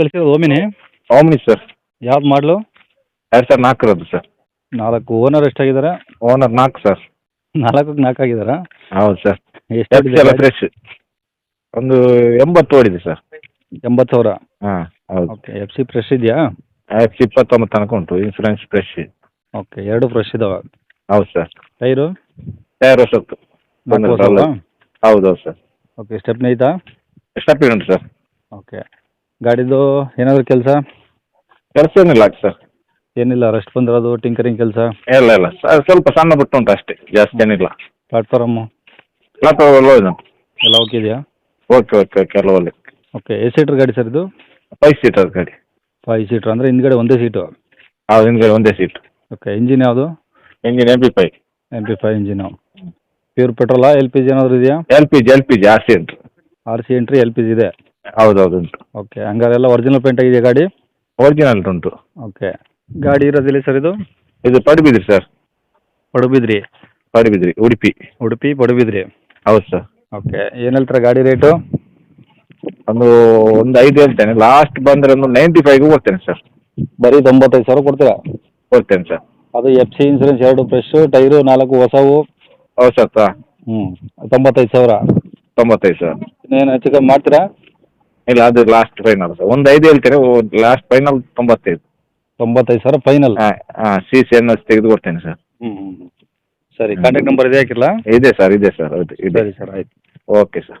ಕಳಿಸಿರೋದು Omni? Omni sir. ಯಾವ್ದು ಮಾಡಲು? ಎರಡು ಸಾವಿರ ನಾಲ್ಕರದ್ದು ಸರ್. ನಾಲ್ಕು ಓನರ್ ಎಷ್ಟಾಗಿದ್ದಾರೆ? ಓನರ್ ನಾಲ್ಕು ಸರ್. ನಾಲ್ಕಕ್ಕೆ ನಾಲ್ಕು ಆಗಿದಾರ ಹೌದು ಸರ್. ಎಷ್ಟು ಎಲ್ಲ ಫ್ರೆಶ್ ಒಂದು ಎಂಬತ್ತು ಓಡಿದೆ ಸರ್. ಎಂಬತ್ತು ಸಾವಿರ? ಹಾಂ ಹೌದು. ಓಕೆ ಎಫ್ ಸಿ ಫ್ರೆಶ್ ಇದೆಯಾ? ಎಫ್ ಸಿ ಇಪ್ಪತ್ತೊಂಬತ್ತು ತನಕ ಉಂಟು ಇನ್ಸೂರೆನ್ಸ್ ಫ್ರೆಶ್ ಓಕೆ ಎರಡು ಫ್ರೆಶ್ ಇದಾವ? ಹೌದು ಸರ್. ಟೈರು? ಟೈರ್ ಹೊಸತ್ತು. ಹೌದು ಹೌದು ಸರ್. ಓಕೆ ಸ್ಟೆಪ್ನ ಐತಾ? ಸ್ಟೆಪ್ ಉಂಟು ಸರ್. ಓಕೆ. ಗಾಡಿದು ಏನಾದರೂ ಕೆಲಸ? ಕೆಲಸ ಏನಿಲ್ಲ ಸರ್. ಏನಿಲ್ಲ ರೆಸ್ಟ್ ಬಂದಿರೋದು ಟಿಂಕರಿಂಗ್ ಕೆಲಸ? ಇಲ್ಲ ಇಲ್ಲ ಸರ್. ಸ್ವಲ್ಪ ಸಣ್ಣ ಬಿಟ್ಟು ಉಂಟು ಅಷ್ಟೇ ಜಾಸ್ತಿ ಏನಿಲ್ಲ. ಪ್ಲಾಟ್ಫಾರಮ್ಮು ಪ್ಲಾಟ್ಫಾರ್ಮ್ ಎಲ್ಲ ಇದೆ ಎಲ್ಲ ಓಕೆ ಇದೆಯಾ? ಓಕೆ ಓಕೆ ಓಕೆ ಎಲ್ಲ ಒಳ್ಳೆ. ಓಕೆ ಎಷ್ಟು ಸೀಟ್ರ್ ಗಾಡಿ ಸರ್ ಇದು? ಫೈವ್ ಸೀಟರ್ ಗಾಡಿ. ಫೈವ್ ಸೀಟರ್ ಅಂದ್ರೆ ಹಿಂದ್ಗಡೆ ಒಂದೇ ಸೀಟು ಹೌದು ಹಿಂದ್ಗಡೆ ಒಂದೇ ಸೀಟ್ ಓಕೆ ಇಂಜಿನ್ ಯಾವುದು? Engine M P five M P five engine pure ಪೆಟ್ರೋಲಾ L P G ಏನಾದರೂ ಇದೆಯಾ? L P G L P G R C entry R C entry L P G ಇದೆ. ಹೌದು ಹೌದು ಉಂಟು ಓಕೆ ಹಂಗಾರೆ ಎಲ್ಲ original paint ಆಗಿದೆ ಗಾಡಿ? ಒರಿಜಿನಲ್ ಉಂಟು. ಓಕೆ ಗಾಡಿ ಇರೋದಿಲ್ಲ ಸರ್ ಇದು? ಇದು ಪಡುಬಿದ್ರಿ ಸರ್ ಪಡುಬಿದ್ರಿ. ಪಡುಬಿದ್ರಿ ಉಡುಪಿ. ಉಡುಪಿ ಪಡುಬಿದ್ರಿ. ಹೌದು ಸರ್ ಓಕೆ ಏನು ಹೇಳ್ತಾರೆ ಗಾಡಿ ರೇಟು ಒಂದು ಒಂದು ಐದು ಹೇಳ್ತೇನೆ. ಲಾಸ್ಟ್ ಬಂದರೆ ಒಂದು ನೈಂಟಿ ಫೈವ್ಗೆ ಹೋಗ್ತೇನೆ ಸರ್ ಬರೀ ತೊಂಬತ್ತೈದು ಸಾವಿರ ಕೊಡ್ತೀರಾ? ಕೊಡ್ತೇನೆ ಸರ್ ಅದು ಎಫ್ ಸಿ ಇನ್ಸೂರೆನ್ಸ್ ಎರಡು ಫ್ರೆಶು ಟೈರು ನಾಲ್ಕು ಹೊಸವು. ಹೌದು ಸರ್ ತಾ. ಹ್ಞೂ ತೊಂಬತ್ತೈದು ಸಾವಿರ. ತೊಂಬತ್ತೈದು ಸರ್ ಇನ್ನೇನು ಹೆಚ್ಚು ಕಮ್ಮಿ ಮಾಡ್ತೀರಾ? ಇಲ್ಲ ಅದು ಲಾಸ್ಟ್ ಫೈನಲ್ ಸರ್ ಒಂದು ಐದು ಹೇಳ್ತೇನೆ ಲಾಸ್ಟ್ ಫೈನಲ್ ತೊಂಬತ್ತೈದು. ತೊಂಬತ್ತೈದು ಸಾವಿರ ಫೈನಲ್ ಹಾಂ ಹಾಂ ಸಿ ಸಿ ಎನ್ ಎಸ್ ತೆಗೆದು ಕೊಡ್ತೇನೆ ಸರ್ ಹ್ಞೂ ಹ್ಞೂ ಸರಿ ಕಾಂಟ್ಯಾಕ್ಟ್ ನಂಬರ್ ಇದೆ ಹಾಕಿಲ್ಲ ಇದೆ ಸರ್ ಇದೆ ಸರ್ ಹೌದು ಇದೆ. ಸರಿ ಸರ್ ಆಯ್ತು. Okay sir.